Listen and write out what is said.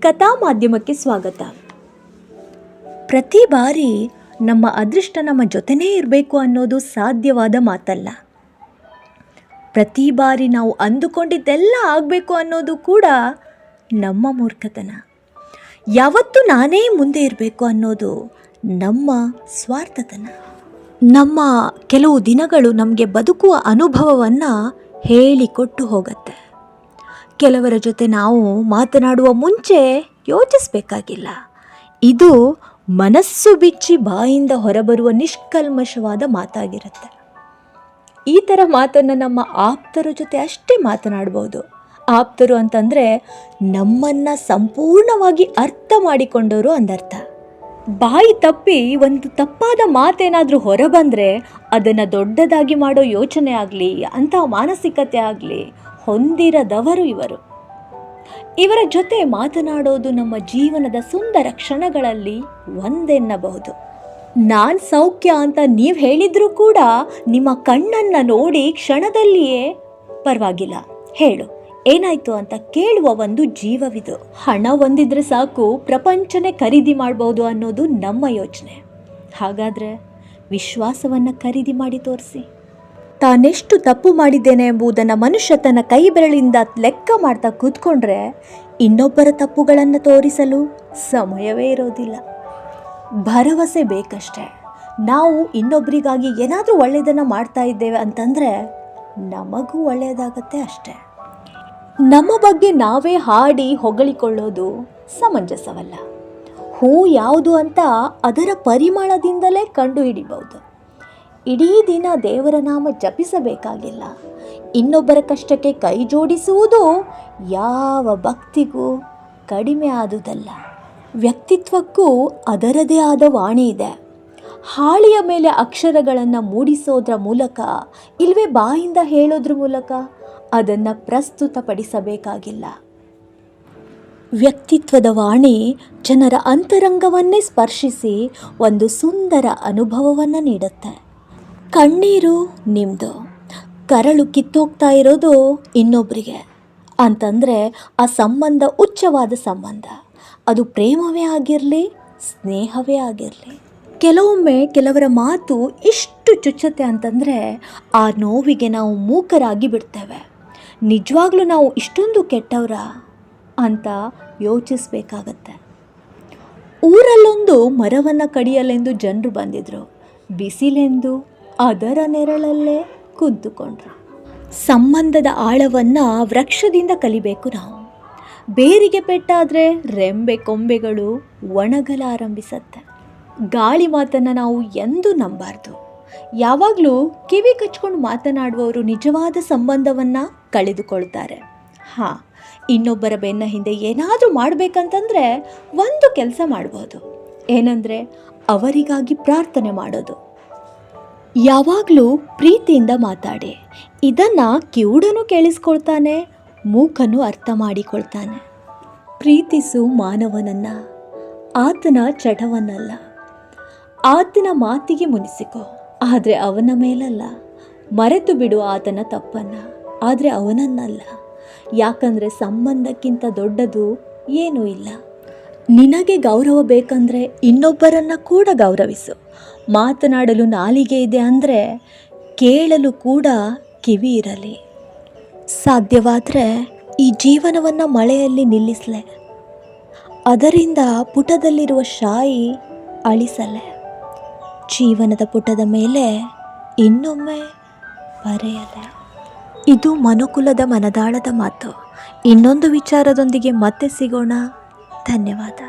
ಕಥಾ ಮಾಧ್ಯಮಕ್ಕೆ ಸ್ವಾಗತ. ಪ್ರತಿ ಬಾರಿ ನಮ್ಮ ಅದೃಷ್ಟ ನಮ್ಮ ಜೊತೆನೇ ಇರಬೇಕು ಅನ್ನೋದು ಸಾಧ್ಯವಾದ ಮಾತಲ್ಲ. ಪ್ರತಿ ಬಾರಿ ನಾವು ಅಂದುಕೊಂಡಿದ್ದೆಲ್ಲ ಆಗಬೇಕು ಅನ್ನೋದು ಕೂಡ ನಮ್ಮ ಮೂರ್ಖತನ. ಯಾವತ್ತು ನಾನೇ ಮುಂದೆ ಇರಬೇಕು ಅನ್ನೋದು ನಮ್ಮ ಸ್ವಾರ್ಥತನ. ನಮ್ಮ ಕೆಲವು ದಿನಗಳು ನಮಗೆ ಬದುಕುವ ಅನುಭವವನ್ನು ಹೇಳಿಕೊಟ್ಟು ಹೋಗತ್ತೆ. ಕೆಲವರ ಜೊತೆ ನಾವು ಮಾತನಾಡುವ ಮುಂಚೆ ಯೋಚಿಸಬೇಕಾಗಿಲ್ಲ. ಇದು ಮನಸ್ಸು ಬಿಚ್ಚಿ ಬಾಯಿಂದ ಹೊರಬರುವ ನಿಷ್ಕಲ್ಮಶವಾದ ಮಾತಾಗಿರುತ್ತೆ. ಈ ಥರ ಮಾತನ್ನು ನಮ್ಮ ಆಪ್ತರ ಜೊತೆ ಅಷ್ಟೇ ಮಾತನಾಡ್ಬೋದು. ಆಪ್ತರು ಅಂತಂದರೆ ನಮ್ಮನ್ನು ಸಂಪೂರ್ಣವಾಗಿ ಅರ್ಥ ಮಾಡಿಕೊಂಡವರು ಅಂದರ್ಥ. ಬಾಯಿ ತಪ್ಪಿ ಒಂದು ತಪ್ಪಾದ ಮಾತೇನಾದರೂ ಹೊರಬಂದರೆ ಅದನ್ನು ದೊಡ್ಡದಾಗಿ ಮಾಡೋ ಯೋಚನೆ ಆಗಲಿ, ಅಂಥ ಮಾನಸಿಕತೆ ಆಗಲಿ ಹೊಂದಿರದವರು ಇವರು. ಇವರ ಜೊತೆ ಮಾತನಾಡೋದು ನಮ್ಮ ಜೀವನದ ಸುಂದರ ಕ್ಷಣಗಳಲ್ಲಿ ಒಂದೆನ್ನಬಹುದು. ನಾನು ಸೌಖ್ಯ ಅಂತ ನೀವು ಹೇಳಿದರೂ ಕೂಡ ನಿಮ್ಮ ಕಣ್ಣನ್ನು ನೋಡಿ ಕ್ಷಣದಲ್ಲಿಯೇ ಪರವಾಗಿಲ್ಲ. ಹೇಳು. ಏನಾಯ್ತು ಅಂತ ಕೇಳುವ ಒಂದು ಜೀವವಿದು. ಹಣ ಹೊಂದಿದ್ರೆ ಸಾಕು, ಪ್ರಪಂಚನೇ ಖರೀದಿ ಮಾಡ್ಬೋದು ಅನ್ನೋದು ನಮ್ಮ ಯೋಚನೆ. ಹಾಗಾದರೆ ವಿಶ್ವಾಸವನ್ನು ಖರೀದಿ ಮಾಡಿ ತೋರಿಸಿ. ತಾನೆಷ್ಟು ತಪ್ಪು ಮಾಡಿದ್ದೇನೆ ಎಂಬುದನ್ನು ಮನುಷ್ಯ ತನ್ನ ಕೈ ಬೆರಳಿಂದ ಲೆಕ್ಕ ಮಾಡ್ತಾ ಕೂತ್ಕೊಂಡ್ರೆ ಇನ್ನೊಬ್ಬರ ತಪ್ಪುಗಳನ್ನು ತೋರಿಸಲು ಸಮಯವೇ ಇರೋದಿಲ್ಲ. ಭರವಸೆ ಬೇಕಷ್ಟೆ. ನಾವು ಇನ್ನೊಬ್ಬರಿಗಾಗಿ ಏನಾದರೂ ಒಳ್ಳೆಯದನ್ನು ಮಾಡ್ತಾ ಇದ್ದೇವೆ ಅಂತಂದರೆ ನಮಗೂ ಒಳ್ಳೆಯದಾಗತ್ತೆ ಅಷ್ಟೆ. ನಮ್ಮ ಬಗ್ಗೆ ನಾವೇ ಹಾಡಿ ಹೊಗಳಿಕೊಳ್ಳೋದು ಸಮಂಜಸವಲ್ಲ. ಹೂ ಯಾವುದು ಅಂತ ಅದರ ಪರಿಮಳದಿಂದಲೇ ಕಂಡುಹಿಡಿಬಹುದು. ಇಡೀ ದಿನ ದೇವರ ನಾಮ ಜಪಿಸಬೇಕಾಗಿಲ್ಲ. ಇನ್ನೊಬ್ಬರ ಕಷ್ಟಕ್ಕೆ ಕೈ ಜೋಡಿಸುವುದು ಯಾವ ಭಕ್ತಿಗೂ ಕಡಿಮೆ ಆದುದಲ್ಲ. ವ್ಯಕ್ತಿತ್ವಕ್ಕೂ ಅದರದೇ ಆದ ವಾಣಿ ಇದೆ. ಹಾಳೆಯ ಮೇಲೆ ಅಕ್ಷರಗಳನ್ನು ಮೂಡಿಸೋದ್ರ ಮೂಲಕ, ಇಲ್ವೇ ಬಾಯಿಂದ ಹೇಳೋದ್ರ ಮೂಲಕ ಅದನ್ನು ಪ್ರಸ್ತುತಪಡಿಸಬೇಕಾಗಿಲ್ಲ. ವ್ಯಕ್ತಿತ್ವದ ವಾಣಿ ಜನರ ಅಂತರಂಗವನ್ನೇ ಸ್ಪರ್ಶಿಸಿ ಒಂದು ಸುಂದರ ಅನುಭವವನ್ನು ನೀಡುತ್ತೆ. ಕಣ್ಣೀರು ನಿಮ್ಮದು ಕರಳು ಕಿತ್ತೋಗ್ತಾ ಇರೋದು ಇನ್ನೊಬ್ಬರಿಗೆ ಅಂತಂದರೆ ಆ ಸಂಬಂಧ, ಉಚ್ಚವಾದ ಸಂಬಂಧ. ಅದು ಪ್ರೇಮವೇ ಆಗಿರಲಿ, ಸ್ನೇಹವೇ ಆಗಿರಲಿ. ಕೆಲವೊಮ್ಮೆ ಕೆಲವರ ಮಾತು ಇಷ್ಟು ಚುಚ್ಚುತ್ತೆ ಅಂತಂದರೆ ಆ ನೋವಿಗೆ ನಾವು ಮೂಕರಾಗಿ ಬಿಡ್ತೇವೆ. ನಿಜವಾಗ್ಲೂ ನಾವು ಇಷ್ಟೊಂದು ಕೆಟ್ಟವರ ಅಂತ ಯೋಚಿಸಬೇಕಾಗತ್ತೆ. ಊರಲ್ಲೊಂದು ಮರವನ್ನು ಕಡಿಯಲೆಂದು ಜನರು ಬಂದಿದ್ರು. ಬಿಸಿಲೆಂದು, ಅದರ ನೆರಳಲ್ಲೇ ಕುಂತುಕೊಂಡ್ರು. ಸಂಬಂಧದ ಆಳವನ್ನು ವೃಕ್ಷದಿಂದ ಕಲಿಬೇಕು ನಾವು. ಬೇರಿಗೆ ಪೆಟ್ಟಾದರೆ ರೆಂಬೆ ಕೊಂಬೆಗಳು ಒಣಗಲಾರಂಭಿಸತ್ತೆ. ಗಾಳಿ ಮಾತನ್ನು ನಾವು ಎಂದೂ ನಂಬಾರ್ದು. ಯಾವಾಗಲೂ ಕಿವಿ ಕಚ್ಕೊಂಡು ಮಾತನಾಡುವವರು ನಿಜವಾದ ಸಂಬಂಧವನ್ನು ಕಳೆದುಕೊಳ್ತಾರೆ. ಹಾಂ, ಇನ್ನೊಬ್ಬರ ಬೆನ್ನ ಹಿಂದೆ ಏನಾದರೂ ಮಾಡಬೇಕಂತಂದರೆ ಒಂದು ಕೆಲಸ ಮಾಡ್ಬೋದು. ಏನಂದರೆ, ಅವರಿಗಾಗಿ ಪ್ರಾರ್ಥನೆ ಮಾಡೋದು. ಯಾವಾಗಲೂ ಪ್ರೀತಿಯಿಂದ ಮಾತಾಡಿ. ಇದನ್ನು ಕಿವುಡನು ಕೇಳಿಸ್ಕೊಳ್ತಾನೆ, ಮೂಕನು ಅರ್ಥ ಮಾಡಿಕೊಳ್ತಾನೆ. ಪ್ರೀತಿಸು ಮಾನವನನ್ನು, ಆತನ ಚಟವನ್ನಲ್ಲ. ಆತನ ಮಾತಿಗೆ ಮುನಿಸಿಕೊ. ಆದರೆ ಅವನ ಮೇಲಲ್ಲ. ಮರೆತು ಬಿಡು ಆತನ ತಪ್ಪನ್ನು. ಆದರೆ ಅವನನ್ನಲ್ಲ. ಯಾಕಂದರೆ ಸಂಬಂಧಕ್ಕಿಂತ ದೊಡ್ಡದು ಏನೂ ಇಲ್ಲ. ನಿನಗೆ ಗೌರವ ಬೇಕಂದರೆ ಇನ್ನೊಬ್ಬರನ್ನು ಕೂಡ ಗೌರವಿಸು. ಮಾತನಾಡಲು ನಾಲಿಗೆ ಇದೆ ಅಂದರೆ ಕೇಳಲು ಕೂಡ ಕಿವಿ ಇರಲಿ. ಸಾಧ್ಯವಾದರೆ ಈ ಜೀವನವನ್ನು ಮಳೆಯಲ್ಲಿ ನಿಲ್ಲಿಸಲೆ. ಅದರಿಂದ ಪುಟದಲ್ಲಿರುವ ಶಾಯಿ ಅಳಿಸಲೆ. ಜೀವನದ ಪುಟದ ಮೇಲೆ ಇನ್ನೊಮ್ಮೆ ಬರೆಯಲ್ಲ ಇದು ಮನುಕುಲದ ಮನದಾಳದ ಮಾತು. ಇನ್ನೊಂದು ವಿಚಾರದೊಂದಿಗೆ ಮತ್ತೆ ಸಿಗೋಣ. ಧನ್ಯವಾದ.